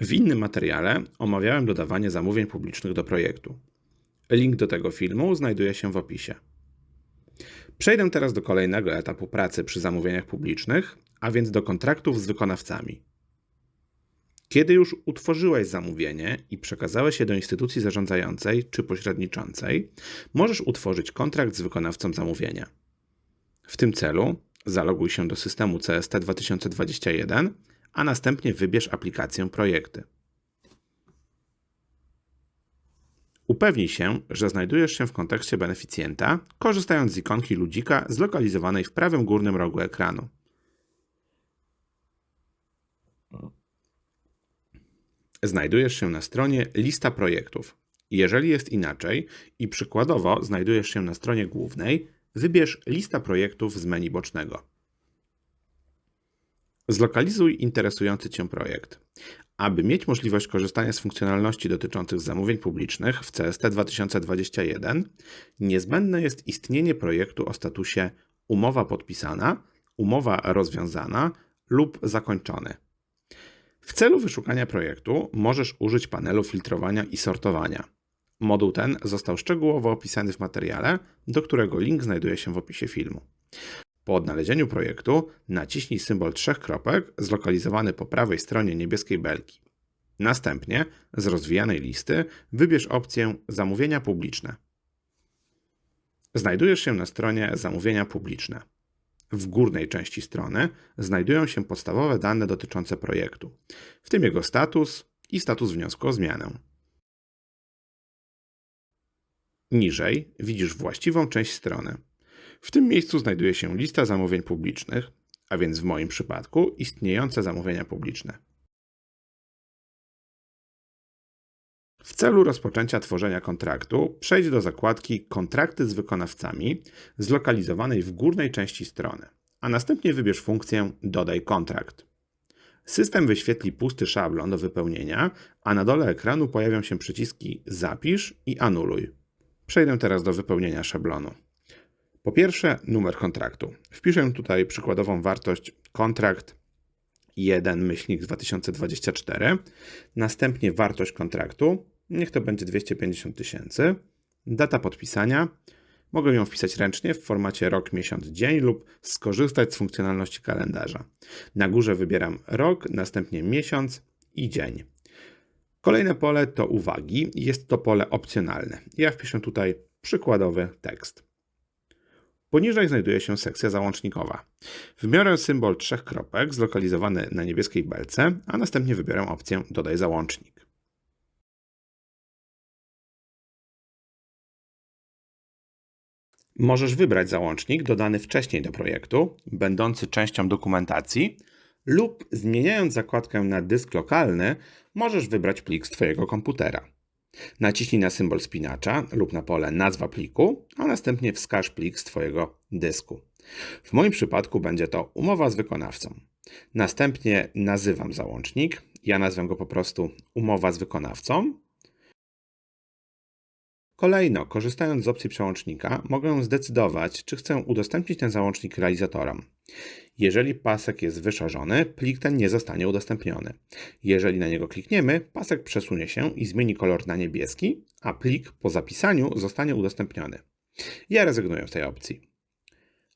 W innym materiale omawiałem dodawanie zamówień publicznych do projektu. Link do tego filmu znajduje się w opisie. Przejdę teraz do kolejnego etapu pracy przy zamówieniach publicznych, a więc do kontraktów z wykonawcami. Kiedy już utworzyłeś zamówienie i przekazałeś je do instytucji zarządzającej czy pośredniczącej, możesz utworzyć kontrakt z wykonawcą zamówienia. W tym celu zaloguj się do systemu CST 2021, a następnie wybierz aplikację Projekty. Upewnij się, że znajdujesz się w kontekście beneficjenta, korzystając z ikonki ludzika zlokalizowanej w prawym górnym rogu ekranu. Znajdujesz się na stronie Lista projektów. Jeżeli jest inaczej i przykładowo znajdujesz się na stronie głównej, wybierz Lista projektów z menu bocznego. Zlokalizuj interesujący Cię projekt. Aby mieć możliwość korzystania z funkcjonalności dotyczących zamówień publicznych w CST 2021, niezbędne jest istnienie projektu o statusie umowa podpisana, umowa rozwiązana lub zakończony. W celu wyszukania projektu możesz użyć panelu filtrowania i sortowania. Moduł ten został szczegółowo opisany w materiale, do którego link znajduje się w opisie filmu. Po odnalezieniu projektu naciśnij symbol trzech kropek zlokalizowany po prawej stronie niebieskiej belki. Następnie z rozwijanej listy wybierz opcję Zamówienia publiczne. Znajdujesz się na stronie Zamówienia publiczne. W górnej części strony znajdują się podstawowe dane dotyczące projektu, w tym jego status i status wniosku o zmianę. Niżej widzisz właściwą część strony. W tym miejscu znajduje się lista zamówień publicznych, a więc w moim przypadku istniejące zamówienia publiczne. W celu rozpoczęcia tworzenia kontraktu przejdź do zakładki Kontrakty z wykonawcami zlokalizowanej w górnej części strony, a następnie wybierz funkcję Dodaj kontrakt. System wyświetli pusty szablon do wypełnienia, a na dole ekranu pojawią się przyciski Zapisz i Anuluj. Przejdę teraz do wypełnienia szablonu. Po pierwsze, numer kontraktu. Wpiszę tutaj przykładową wartość kontrakt 1 myślnik 2024, następnie wartość kontraktu, niech to będzie 250 tysięcy, data podpisania, mogę ją wpisać ręcznie w formacie rok, miesiąc, dzień lub skorzystać z funkcjonalności kalendarza. Na górze wybieram rok, następnie miesiąc i dzień. Kolejne pole to uwagi, jest to pole opcjonalne. Ja wpiszę tutaj przykładowy tekst. Poniżej znajduje się sekcja załącznikowa. Wybiorę symbol trzech kropek zlokalizowany na niebieskiej belce, a następnie wybiorę opcję Dodaj załącznik. Możesz wybrać załącznik dodany wcześniej do projektu, będący częścią dokumentacji, lub zmieniając zakładkę na dysk lokalny, możesz wybrać plik z Twojego komputera. Naciśnij na symbol spinacza lub na pole nazwa pliku, a następnie wskaż plik z Twojego dysku. W moim przypadku będzie to umowa z wykonawcą. Następnie nazywam załącznik. Ja nazwę go po prostu umowa z wykonawcą. Kolejno, korzystając z opcji przełącznika, mogę zdecydować, czy chcę udostępnić ten załącznik realizatorom. Jeżeli pasek jest wyszarzony, plik ten nie zostanie udostępniony. Jeżeli na niego klikniemy, pasek przesunie się i zmieni kolor na niebieski, a plik po zapisaniu zostanie udostępniony. Ja rezygnuję z tej opcji.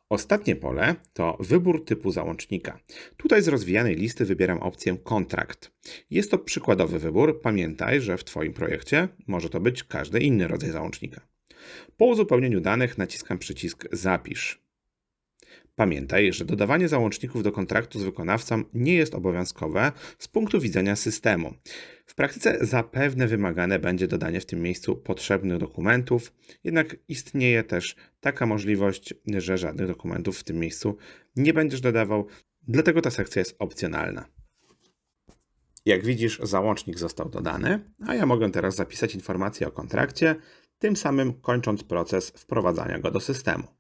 Ostatnie pole to wybór typu załącznika. Tutaj z rozwijanej listy wybieram opcję kontrakt. Jest to przykładowy wybór. Pamiętaj, że w Twoim projekcie może to być każdy inny rodzaj załącznika. Po uzupełnieniu danych naciskam przycisk Zapisz. Pamiętaj, że dodawanie załączników do kontraktu z wykonawcą nie jest obowiązkowe z punktu widzenia systemu. W praktyce zapewne wymagane będzie dodanie w tym miejscu potrzebnych dokumentów, jednak istnieje też taka możliwość, że żadnych dokumentów w tym miejscu nie będziesz dodawał, dlatego ta sekcja jest opcjonalna. Jak widzisz, załącznik został dodany, a ja mogę teraz zapisać informację o kontrakcie, tym samym kończąc proces wprowadzania go do systemu.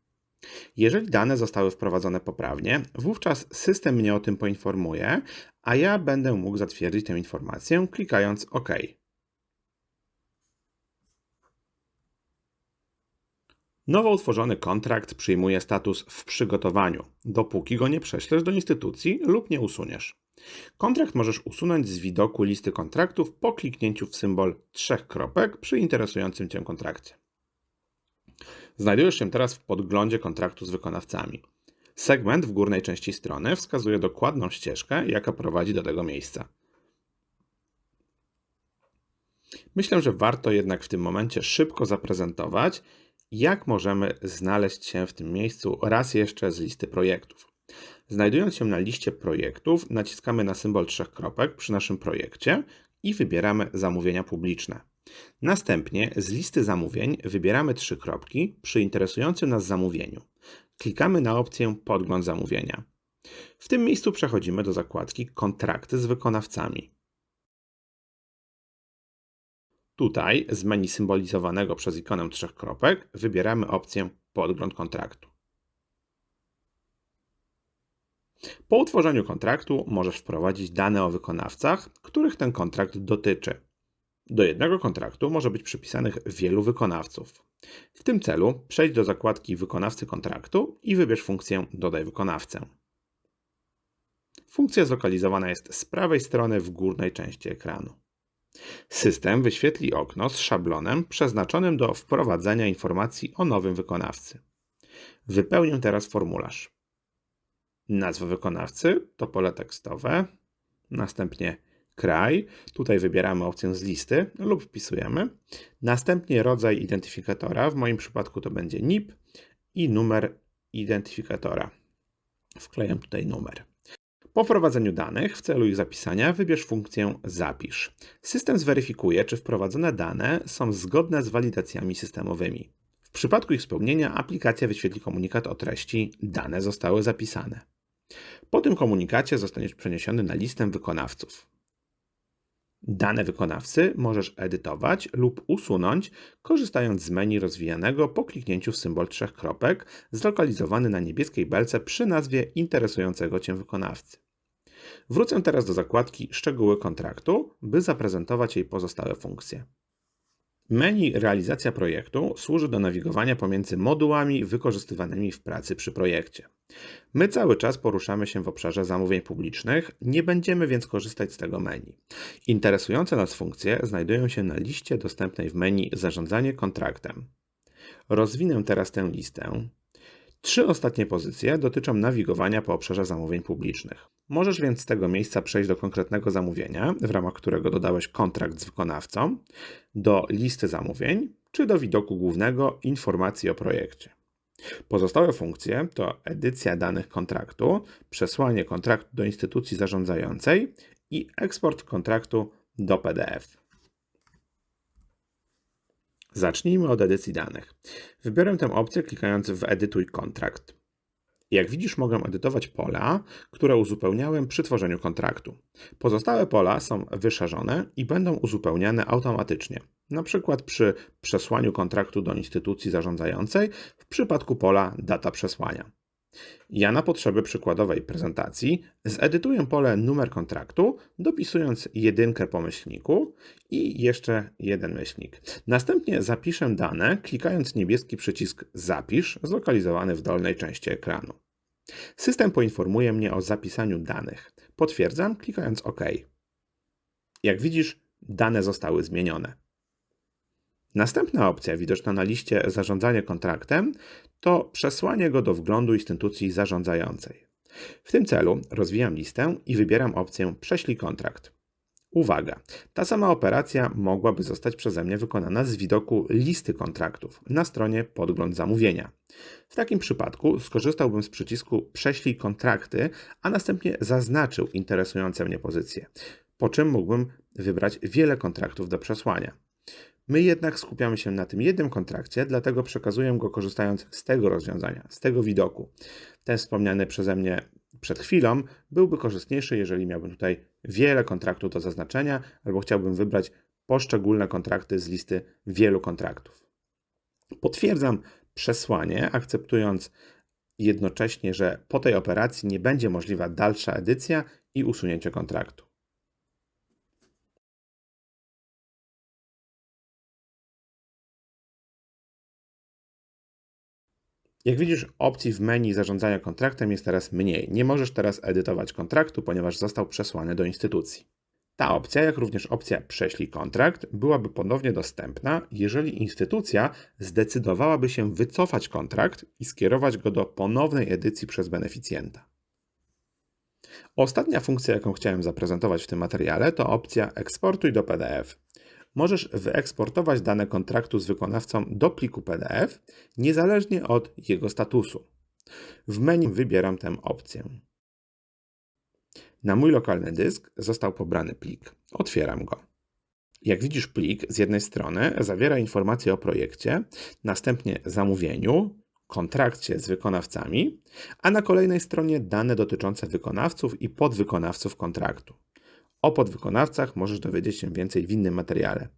Jeżeli dane zostały wprowadzone poprawnie, wówczas system mnie o tym poinformuje, a ja będę mógł zatwierdzić tę informację klikając OK. Nowo utworzony kontrakt przyjmuje status w przygotowaniu, dopóki go nie prześlesz do instytucji lub nie usuniesz. Kontrakt możesz usunąć z widoku listy kontraktów po kliknięciu w symbol trzech kropek przy interesującym Cię kontrakcie. Znajdujesz się teraz w podglądzie kontraktu z wykonawcami. Segment w górnej części strony wskazuje dokładną ścieżkę, jaka prowadzi do tego miejsca. Myślę, że warto jednak w tym momencie szybko zaprezentować, jak możemy znaleźć się w tym miejscu raz jeszcze z listy projektów. Znajdując się na liście projektów, naciskamy na symbol trzech kropek przy naszym projekcie i wybieramy zamówienia publiczne. Następnie z listy zamówień wybieramy trzy kropki przy interesującym nas zamówieniu. Klikamy na opcję Podgląd zamówienia. W tym miejscu przechodzimy do zakładki Kontrakty z wykonawcami. Tutaj z menu symbolizowanego przez ikonę trzech kropek wybieramy opcję Podgląd kontraktu. Po utworzeniu kontraktu możesz wprowadzić dane o wykonawcach, których ten kontrakt dotyczy. Do jednego kontraktu może być przypisanych wielu wykonawców. W tym celu przejdź do zakładki Wykonawcy kontraktu i wybierz funkcję Dodaj wykonawcę. Funkcja zlokalizowana jest z prawej strony w górnej części ekranu. System wyświetli okno z szablonem przeznaczonym do wprowadzenia informacji o nowym wykonawcy. Wypełnię teraz formularz. Nazwa wykonawcy to pole tekstowe, następnie kraj, tutaj wybieramy opcję z listy lub wpisujemy, następnie rodzaj identyfikatora, w moim przypadku to będzie NIP i numer identyfikatora. Wklejam tutaj numer. Po wprowadzeniu danych w celu ich zapisania wybierz funkcję Zapisz. System zweryfikuje, czy wprowadzone dane są zgodne z walidacjami systemowymi. W przypadku ich spełnienia aplikacja wyświetli komunikat o treści Dane zostały zapisane. Po tym komunikacie zostaniesz przeniesiony na listę wykonawców. Dane wykonawcy możesz edytować lub usunąć, korzystając z menu rozwijanego po kliknięciu w symbol trzech kropek, zlokalizowany na niebieskiej belce przy nazwie interesującego Cię wykonawcy. Wrócę teraz do zakładki Szczegóły kontraktu, by zaprezentować jej pozostałe funkcje. Menu Realizacja projektu służy do nawigowania pomiędzy modułami wykorzystywanymi w pracy przy projekcie. My cały czas poruszamy się w obszarze zamówień publicznych, nie będziemy więc korzystać z tego menu. Interesujące nas funkcje znajdują się na liście dostępnej w menu Zarządzanie kontraktem. Rozwinę teraz tę listę. Trzy ostatnie pozycje dotyczą nawigowania po obszarze zamówień publicznych. Możesz więc z tego miejsca przejść do konkretnego zamówienia, w ramach którego dodałeś kontrakt z wykonawcą, do listy zamówień, czy do widoku głównego informacji o projekcie. Pozostałe funkcje to edycja danych kontraktu, przesłanie kontraktu do instytucji zarządzającej i eksport kontraktu do PDF. Zacznijmy od edycji danych. Wybiorę tę opcję klikając w Edytuj kontrakt. Jak widzisz, mogę edytować pola, które uzupełniałem przy tworzeniu kontraktu. Pozostałe pola są wyszarzone i będą uzupełniane automatycznie, np. przy przesłaniu kontraktu do instytucji zarządzającej w przypadku pola data przesłania. Ja na potrzeby przykładowej prezentacji zedytuję pole numer kontraktu, dopisując jedynkę po myślniku i jeszcze jeden myślnik. Następnie zapiszę dane, klikając niebieski przycisk Zapisz, zlokalizowany w dolnej części ekranu. System poinformuje mnie o zapisaniu danych. Potwierdzam, klikając OK. Jak widzisz, dane zostały zmienione. Następna opcja widoczna na liście Zarządzanie kontraktem to przesłanie go do wglądu instytucji zarządzającej. W tym celu rozwijam listę i wybieram opcję Prześlij kontrakt. Uwaga, ta sama operacja mogłaby zostać przeze mnie wykonana z widoku listy kontraktów na stronie Podgląd zamówienia. W takim przypadku skorzystałbym z przycisku Prześlij kontrakty, a następnie zaznaczył interesujące mnie pozycje, po czym mógłbym wybrać wiele kontraktów do przesłania. My jednak skupiamy się na tym jednym kontrakcie, dlatego przekazuję go korzystając z tego rozwiązania, z tego widoku. Ten wspomniany przeze mnie przed chwilą byłby korzystniejszy, jeżeli miałbym tutaj wiele kontraktów do zaznaczenia, albo chciałbym wybrać poszczególne kontrakty z listy wielu kontraktów. Potwierdzam przesłanie, akceptując jednocześnie, że po tej operacji nie będzie możliwa dalsza edycja i usunięcie kontraktu. Jak widzisz, opcji w menu zarządzania kontraktem jest teraz mniej. Nie możesz teraz edytować kontraktu, ponieważ został przesłany do instytucji. Ta opcja, jak również opcja prześlij kontrakt, byłaby ponownie dostępna, jeżeli instytucja zdecydowałaby się wycofać kontrakt i skierować go do ponownej edycji przez beneficjenta. Ostatnia funkcja, jaką chciałem zaprezentować w tym materiale, to opcja eksportuj do PDF. Możesz wyeksportować dane kontraktu z wykonawcą do pliku PDF, niezależnie od jego statusu. W menu wybieram tę opcję. Na mój lokalny dysk został pobrany plik. Otwieram go. Jak widzisz, plik z jednej strony zawiera informacje o projekcie, następnie zamówieniu, kontrakcie z wykonawcami, a na kolejnej stronie dane dotyczące wykonawców i podwykonawców kontraktu. O podwykonawcach możesz dowiedzieć się więcej w innym materiale.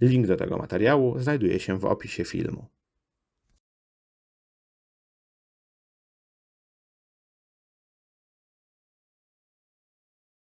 Link do tego materiału znajduje się w opisie filmu.